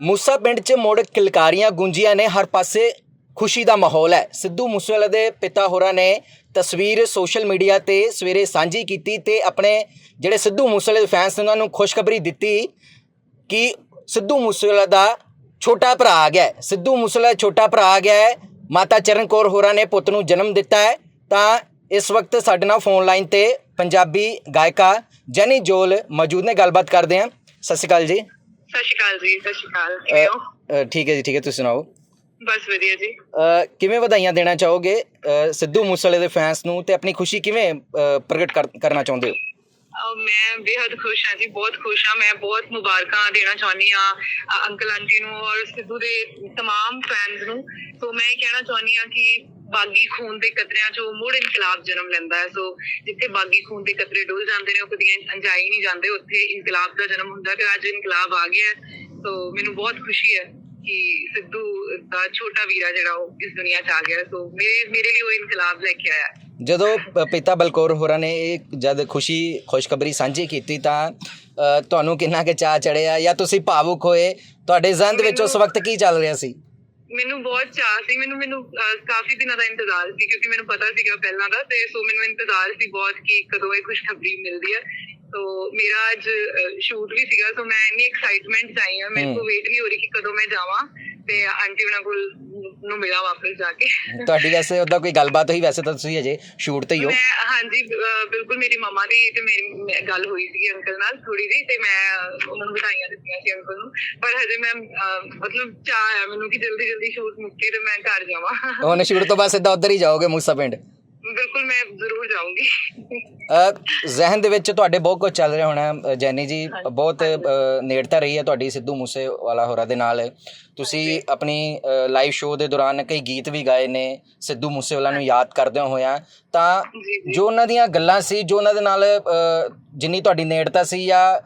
ਮੂਸਾ ਪਿੰਡ 'ਚ ਮੁੜ ਕਿਲਕਾਰੀਆਂ ਗੂੰਜੀਆਂ ਨੇ, ਹਰ ਪਾਸੇ ਖੁਸ਼ੀ ਦਾ ਮਾਹੌਲ ਹੈ। ਸਿੱਧੂ ਮੂਸੇਵਾਲੇ ਦੇ ਪਿਤਾ ਹੋਰਾਂ ਨੇ ਤਸਵੀਰ ਸੋਸ਼ਲ ਮੀਡੀਆ ਤੇ ਸਵੇਰੇ ਸਾਂਝੀ ਕੀਤੀ ਤੇ ਆਪਣੇ ਜਿਹੜੇ ਸਿੱਧੂ ਮੂਸੇਵਾਲੇ ਦੇ ਫੈਨਸ ਨੇ, ਉਹਨਾਂ ਨੂੰ ਖੁਸ਼ਖਬਰੀ ਦਿੱਤੀ ਕਿ ਸਿੱਧੂ ਮੂਸੇਵਾਲਾ ਦਾ ਛੋਟਾ ਭਰਾ ਆ ਗਿਆ ਸਿੱਧੂ ਮੂਸੇਵਾਲਾ ਦਾ ਛੋਟਾ ਭਰਾ ਆ ਗਿਆ ਮਾਤਾ ਚਰਨ ਕੌਰ ਹੋਰਾਂ ਨੇ ਪੁੱਤ ਨੂੰ ਜਨਮ ਦਿੱਤਾ ਹੈ। ਤਾਂ ਇਸ ਵਕਤ ਸਾਡੇ ਨਾਲ ਫੋਨ ਲਾਈਨ ਤੇ ਪੰਜਾਬੀ ਗਾਇਕਾ ਜੈਨੀ ਜੋਲ ਮੌਜੂਦ ਨੇ। ਗੱਲਬਾਤ ਕਰਦੇ ਹਾਂ। ਸਤਿ ਸ਼੍ਰੀ ਅਕਾਲ ਜੀ। ਸਤਿ ਸ਼੍ਰੀ ਅਕਾਲ ਜੀ ਠੀਕ ਹੈ ਜੀ ਠੀਕ ਹੈ ਤੁਸੀਂ ਸੁਣਾਓ? ਬਸ ਵਧੀਆ ਜੀ। ਕਿਵੇਂ ਵਧਾਈਆਂ ਦੇਣਾ ਚਾਹੋਗੇ? ਸਿੱਧੂ ਮੂਸੇਵਾਲੇ ਦੇ ਫੈਨਸ ਨੂੰ ਤੇ ਆਪਣੀ ਖੁਸ਼ੀ ਕਿਵੇਂ ਪ੍ਰਗਟ ਕਰਨਾ ਚਾਹੁੰਦੇ ਹੋ? ਮੈਂ ਬੇहद ਖੁਸ਼ ਹਾਂ ਜੀ ਬਹੁਤ ਖੁਸ਼ ਹਾਂ। ਮੈਂ ਬਹੁਤ ਮੁਬਾਰਕਾਂ ਦੇਣਾ ਚਾਹੁੰਦੀ ਹਾਂ ਅੰਕਲ ਆਂਟੀ ਨੂੰ ਔਰ ਸਿੱਧੂ ਦੇ ਤਮਾਮ ਫੈਨਸ ਨੂੰ। ਸੋ ਮੈਂ ਇਹ ਕਹਿਣਾ ਚਾਹੁੰਦੀ ਹਾਂ ਕਿ ਬਾਗੀ ਖੂਨ ਦੇ ਕਤਰਿਆਂ ਚੋਂ ਮੁੜ ਇਨਕਲਾਬ ਜਨਮ ਲੈਂਦਾ ਹੈ। ਸੋ ਜਿੱਥੇ ਬਾਗੀ ਖੂਨ ਦੇ ਕਤਰੇ ਡੁੱਲ ਜਾਂਦੇ ਨੇ ਉਹ ਕਦੀ ਅੰਜਾਈ ਨਹੀਂ ਜਾਂਦੇ ਉੱਥੇ ਇਨਕਲਾਬ ਦਾ ਜਨਮ ਹੁੰਦਾ ਤੇ ਅੱਜ ਇਨਕਲਾਬ ਆ ਗਿਆ ਹੈ। ਸੋ ਮੈਨੂੰ ਬਹੁਤ ਖੁਸ਼ੀ ਹੈ ਕਿ ਸਿੱਧੂ ਦਾ ਛੋਟਾ ਵੀਰਾ ਜਿਹੜਾ ਉਹ ਇਸ ਦੁਨੀਆ 'ਚ ਆ ਗਿਆ। ਸੋ ਮੇਰੇ ਮੇਰੇ ਲਈ ਉਹ ਇਨਕਲਾਬ ਲੈ ਕੇ ਆਇਆ। ਜਦੋਂ ਪਿਤਾ ਬਲਕੌਰ ਹੋਰਾਂ ਨੇ ਇਹ ਜਦ ਖੁਸ਼ੀ ਖੁਸ਼ਖਬਰੀ ਸਾਂਝੀ ਕੀਤੀ ਤਾਂ ਤੁਹਾਨੂੰ ਕਿੰਨਾ ਕੁ ਚਾਹ ਚੜਿਆ ਜਾਂ ਤੁਸੀਂ ਭਾਵੁਕ ਹੋਏ? ਤੁਹਾਡੇ ਜ਼ਹਿਨ ਦੇ ਵਿੱਚ ਉਸ ਵਕਤ ਕੀ ਚੱਲ ਰਿਹਾ ਸੀ? ਮੈਨੂੰ ਬਹੁਤ ਚਾਅ ਸੀ ਮੈਨੂੰ ਮੈਨੂੰ ਕਾਫੀ ਦਿਨਾਂ ਦਾ ਇੰਤਜ਼ਾਰ ਸੀ ਕਿਉਂਕਿ ਮੈਨੂੰ ਪਤਾ ਸੀਗਾ ਪਹਿਲਾਂ ਦਾ ਤੇ ਸੋ ਮੈਨੂੰ ਇੰਤਜ਼ਾਰ ਸੀ ਬਹੁਤ ਕਿ ਕਦੋਂ ਇਹ ਖੁਸ਼ਖਬਰੀ ਮਿਲਦੀ ਹੈ ਸੋ ਮੇਰਾ ਅੱਜ ਸ਼ੂਟ ਵੀ ਸੀਗਾ ਸੋ ਮੈਂ ਇੰਨੀ ਐਕਸਾਈਟਮੈਂਟ ਚ ਆਈ ਹਾਂ ਮੇਰੇ। ਕੋ ਵੇਟ ਨਹੀਂ ਹੋ ਰਹੀ ਕਿ ਕਦੋਂ ਮੈਂ ਜਾਵਾਂ ਤੇ ਆਂਟੀ ਉਹਨਾਂ ਕੋਲ ਨੂੰ ਮਿਲਾਂ ਵਾਪਸ ਜਾ ਕੇ। ਤੁਹਾਡੀ ਵੈਸੇ ਉਹਦਾ ਕੋਈ ਗੱਲਬਾਤ ਹੋਈ? ਵੈਸੇ ਤਾਂ ਤੁਸੀਂ ਅਜੇ ਸ਼ੂਟ ਤੇ ਹੀ ਹੋ। ਮੈਂ ਹਾਂਜੀ ਬਿਲਕੁਲ ਮੇਰੀ ਮਮਾ ਦੀ ਤੇ ਮੇਰੀ ਗੱਲ ਹੋਈ ਸੀ ਅੰਕਲ ਨਾਲ ਥੋੜੀ ਜੀ ਤੇ ਮੈਂ ਉਹਨਾਂ ਨੂੰ ਵਧਾਈਆਂ ਦਿੱਤੀਆਂ ਸੀ ਅੰਕਲ ਨੂੰ। ਪਰ ਹਜੇ ਮੈਂ ਮਤਲਬ ਚਾਹ ਹੈ ਮੈਨੂੰ ਕਿ ਜਲਦੀ ਜਲਦੀ ਸ਼ੂਟ ਮੁੱਕੇ ਤੇ ਮੈਂ ਘਰ ਜਾਵਾਂ। ਹੁਣ ਸ਼ੂਟ ਤੋਂ ਬਾਅਦ ਸਿੱਧਾ ਉੱਧਰ ਹੀ ਜਾਓਗੇ ਮੂਸਾ ਪਿੰਡ? ਬਿਲਕੁਲ ਮੈਂ ਜ਼ਰੂਰ ਜਾਊਂਗੀ। ਅ, ਜ਼ਿਹਨ ਦੇ ਵਿੱਚ ਤੁਹਾਡੇ ਬਹੁਤ ਕੁਝ ਚੱਲ ਰਿਹਾ ਹੋਣਾ ਜੈਨੀ ਜੀ ਬਹੁਤ ਨੇੜਤਾ ਰਹੀ ਹੈ ਤੁਹਾਡੀ ਸਿੱਧੂ ਮੂਸੇ ਵਾਲਾ ਹੋਰਾਂ ਦੇ ਨਾਲ। ਤੁਸੀਂ ਆਪਣੀ ਲਾਈਵ ਸ਼ੋਅ ਦੇ ਦੌਰਾਨ ਕਈ ਗੀਤ ਵੀ ਗਾਏ ਨੇ ਸਿੱਧੂ ਮੂਸੇਵਾਲਾ ਨੂੰ ਯਾਦ ਕਰਦਿਆਂ ਹੋਇਆਂ। ਤਾਂ ਜੀ ਉਹਨਾਂ ਦੀਆਂ ਗੱਲਾਂ ਸੀ ਜੋ ਉਹਨਾਂ ਦੇ ਨਾਲ ਜਿੰਨੀ ਤੁਹਾਡੀ ਨੇੜਤਾ ਸੀ ਜਾਂ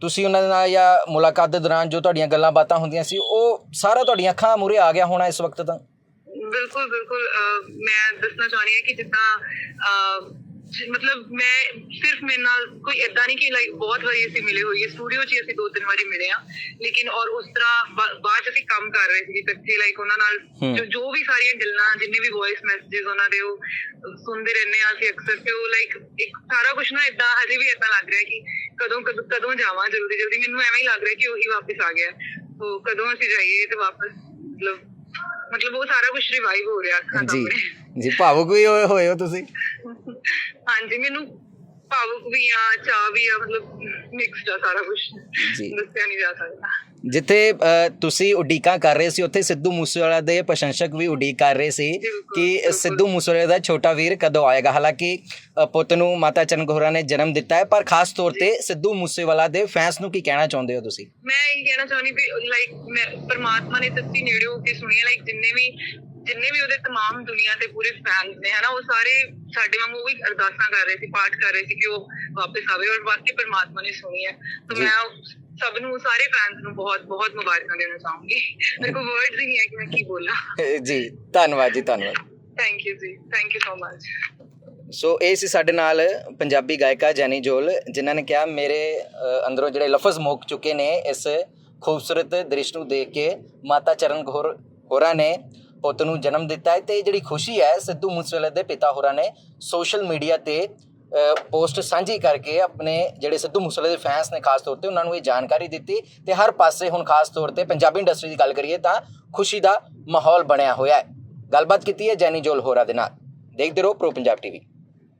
ਤੁਸੀਂ ਉਹਨਾਂ ਦੇ ਨਾਲ ਜਾਂ ਮੁਲਾਕਾਤ ਦੇ ਦੌਰਾਨ ਜੋ ਤੁਹਾਡੀਆਂ ਗੱਲਾਂ ਬਾਤਾਂ ਹੁੰਦੀਆਂ ਸੀ ਉਹ ਸਾਰਾ ਤੁਹਾਡੀਆਂ ਅੱਖਾਂ ਮੂਹਰੇ ਆ ਗਿਆ ਹੋਣਾ ਇਸ ਵਕਤ ਤਾਂ? ਬਿਲਕੁਲ ਬਿਲਕੁਲ ਅਹ, ਮੈਂ ਦੱਸਣਾ ਚਾਹੁੰਦੀ ਹਾਂ ਕਿ ਜਿੱਦਾਂ ਅਹ, ਜ- ਮਤਲਬ ਮੈਂ ਸਿਰਫ ਮੇਰੇ ਨਾਲ ਕੋਈ ਏਦਾਂ ਨਹੀਂ ਕਿ ਲਾਈਕ ਬਹੁਤ ਵਾਰੀ ਅਸੀਂ ਮਿਲੇ ਹੋਈਏ ਸਟੂਡੀਓ 'ਚ ਹੀ ਅਸੀਂ ਦੋ ਤਿੰਨ ਵਾਰੀ ਮਿਲੇ ਆ ਲੇਕਿਨ ਔਰ ਉਸ ਤਰ੍ਹਾਂ ਬਾ- ਬਾਅਦ 'ਚ ਅਸੀਂ ਕੰਮ ਕਰ ਰਹੇ ਸੀ ਇਕੱਠੇ ਲਾਈਕ ਉਹਨਾਂ ਨਾਲ ਹਮ। ਜੋ ਜੋ ਵੀ ਸਾਰੀਆਂ ਗੱਲਾਂ ਜਿੰਨੇ ਵੀ ਵੌਇਸ ਮੈਸੇजेस ਉਹਨਾਂ ਦੇ ਉਹ ਅਹ, ਸੁਣਦੇ ਰਹਿੰਦੇ ਆ ਅਸੀਂ ਅਕਸਰ ਤੇ ਉਹ ਲਾਈਕ ਇੱਕ ਸਾਰਾ ਕੁਝ ਨਾ ਇਦਾਂ ਹਜੇ ਵੀ ਇਦਾਂ ਲੱਗ ਰਿਹਾ ਕਿ ਕਦੋਂ ਕਦੋਂ ਕਦੋਂ ਜਾਵਾਂ ਜਲਦੀ ਜਲਦੀ ਮੈਨੂੰ ਐਵੇਂ ਹੀ ਲੱਗ ਰਿਹਾ ਕਿ ਉਹੀ ਵਾਪਸ ਆ ਗਿਆ ਸੋ ਕਦੋਂ ਅਸੀਂ ਜਾਈਏ ਤੇ ਵਾਪਸ ਮਤਲਬ ਮਤਲਬ ਉਹ ਸਾਰਾ ਕੁਝ ਰਿਵਾਈਵ ਹੋ ਰਿਹਾ ਅੱਖਾਂ ਜੀ। ਸਾਹਮਣੇ। ਜੀ ਭਾਵੁਕ ਵੀ ਹੋਏ ਹੋਏ ਹੋ ਤੁਸੀਂ? ਹਾਂਜੀ ਮੈਨੂੰ ਭਾਵੁਕ ਵੀ ਆ ਚਾਹ ਵੀ ਆ ਮਤਲਬ ਮਿਕਸਡ ਆ ਸਾਰਾ ਕੁਝ ਜੀ। ਦੱਸਿਆ ਨਹੀਂ ਜਾ ਸਕਦਾ ਜਿੱਥੇ ਅ, ਤੁਸੀਂ ਉਡੀਕਾਂ ਕਰ ਰਹੇ ਸੀ ਉੱਥੇ ਸਿੱਧੂ ਮੂਸੇਵਾਲਾ ਦੇ ਪ੍ਰਸ਼ੰਸਕ ਵੀ ਉਡੀਕ ਕਰ ਰਹੇ ਸੀ ਬਿਲਕੁਲ, ਕਿ ਬਿਲਕੁਲ। ਸਿੱਧੂ ਮੂਸੇਵਾਲੇ ਦਾ ਛੋਟਾ ਵੀਰ ਕਦੋਂ ਆਏਗਾ ਹਾਲਾਂਕਿ ਅ, ਪੁੱਤ ਨੂੰ ਮਾਤਾ ਚਰਨ ਗੋਹਰਾ ਨੇ ਜਨਮ ਦਿੱਤਾ ਹੈ ਪਰ ਖਾਸ ਤੌਰ ਤੇ ਸਿੱਧੂ ਮੂਸੇਵਾਲਾ ਦੇ ਫੈਨਸ ਨੂੰ ਕੀ ਕਹਿਣਾ ਚਾਹੁੰਦੇ ਹੋ ਤੁਸੀਂ ਮੈਂ ਇਹ ਕਹਿਣਾ ਚਾਹੁੰਦੀ ਵੀ ਲਾਈਕ ਮੈਂ ਪਰਮਾਤਮਾ ਨੇ ਸੱਚੀ ਨੇੜੇ ਹੋ ਕੇ ਸੁਣਿਆ ਲਾਈਕ ਜਿੰਨੇ ਵੀ ਜਿੰਨੇ ਵੀ ਉਹਦੇ तमाम ਦੁਨੀਆ ਤੇ ਪੂਰੇ ਫੈਨਸ ਨੇ ਹਨਾ ਉਹ ਸਾਰੇ ਸਾਡੇ ਵਾਂਗੂ ਵੀ ਅਰਦਾਸਾਂ ਕਰ ਰਹੇ ਸੀ ਪਾਠ ਕਰ ਰਹੇ ਸੀ ਕਿ ਉਹ ਵਾਪਸ ਆਵੇ ਔਰ ਵਾਕਈ ਪਰਮਾਤਮਾ ਨੇ ਸੁਣੀ ਹੈ ਤਾਂ ਜੀ। ਮੈਂ ਸਭ ਨੂੰ ਸਾਰੇ ਫੈਨਸ ਨੂੰ ਬਹੁਤ ਬਹੁਤ ਮੁਬਾਰਕਾਂ ਦੇਣਾ ਚਾਹੂੰਗੀ ਮੇਰੇ ਕੋਲ ਵਰਡਸ ਹੀ ਨਹੀਂ ਹੈ ਕਿ ਮੈਂ ਕੀ ਬੋਲਾਂ ਅ, ਜੀ ਧੰਨਵਾਦ ਜੀ ਧੰਨਵਾਦ ਥੈਂਕ ਯੂ ਜੀ thank you so much so ਇਹ ਸੀ ਸਾਡੇ ਨਾਲ ਪੰਜਾਬੀ ਗਾਇਕਾ ਜੈਨੀ ਜੋਲ ਜਿਨ੍ਹਾਂ ਨੇ ਕਿਹਾ ਮੇਰੇ ਅ, ਅੰਦਰੋਂ ਜਿਹੜੇ ਲਫ਼ਜ਼ ਮੁੱਕ ਚੁੱਕੇ ਨੇ ਇਸ ਖੂਬਸੂਰਤ ਦ੍ਰਿਸ਼ ਨੂੰ ਦੇਖ ਕੇ ਮਾਤਾ ਚਰਨ ਗੌਰ ਹੋਰਾਂ ਨੇ ਪੁੱਤ ਨੂੰ ਜਨਮ ਦਿੱਤਾ ਹੈ ਤੇ ਇਹ ਜਿਹੜੀ ਖੁਸ਼ੀ ਹੈ ਸਿੱਧੂ ਮੂਸੇਵਾਲੇ ਦੇ ਪਿਤਾ ਹੋਰਾਂ ਨੇ ਸੋਸ਼ਲ ਮੀਡੀਆ ਤੇ ਪੋਸਟ ਸਾਂਝੀ ਕਰਕੇ ਆਪਣੇ ਜਿਹੜੇ ਸਿੱਧੂ ਮੂਸੇਵਾਲੇ ਦੇ ਫੈਨਸ ਨੇ ਖਾਸ ਤੌਰ ਤੇ ਉਹਨਾਂ ਨੂੰ ਇਹ ਜਾਣਕਾਰੀ ਦਿੱਤੀ ਤੇ ਹਰ ਪਾਸੇ ਹੁਣ ਖਾਸ ਤੌਰ ਤੇ ਪੰਜਾਬੀ ਇੰਡਸਟਰੀ ਦੀ ਗੱਲ ਕਰੀਏ ਤਾਂ ਖੁਸ਼ੀ ਦਾ ਮਾਹੌਲ ਬਣਿਆ ਹੋਇਆ ਹੈ। ਗੱਲਬਾਤ ਕੀਤੀ ਹੈ ਜੈਨੀ ਜੋਲ ਹੋਰਾਂ ਦੇ ਨਾਲ। ਦੇਖਦੇ ਰਹੋ ਪ੍ਰੋ ਪੰਜਾਬ ਟੀਵੀ